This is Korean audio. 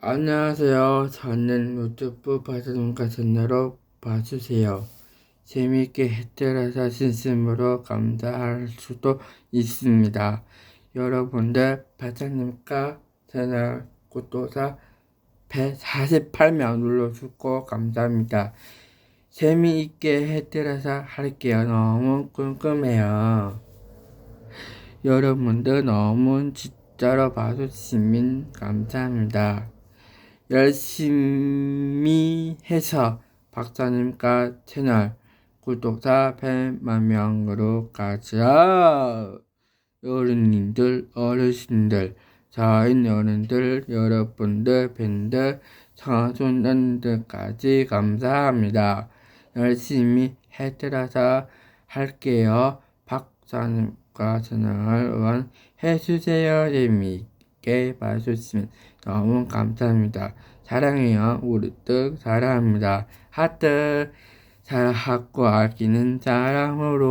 안녕하세요. 저는 유튜브 바다문과 채널로 봐주세요. 재미있게 해드려서 진심으로 감사할 수도 있습니다. 여러분들 바다님과 채널 구독자 148명 눌러주고 감사합니다. 재미있게 해드려서 할게요. 너무 궁금해요. 여러분들 너무 진짜로 봐주시면 감사합니다. 열심히 해서 박사님과 채널 구독자 100만 명으로 가자. 어른님들, 어르신들, 저희 어른들, 여러분들, 팬들, 청소년들까지 감사합니다. 열심히 해드려서 할게요. 박사님과 채널 응원해주세요. 재미 있게 봐주시면 너무 감사합니다. 사랑해요. 뜻 사랑합니다. 하트 사랑하고 아끼는 사랑으로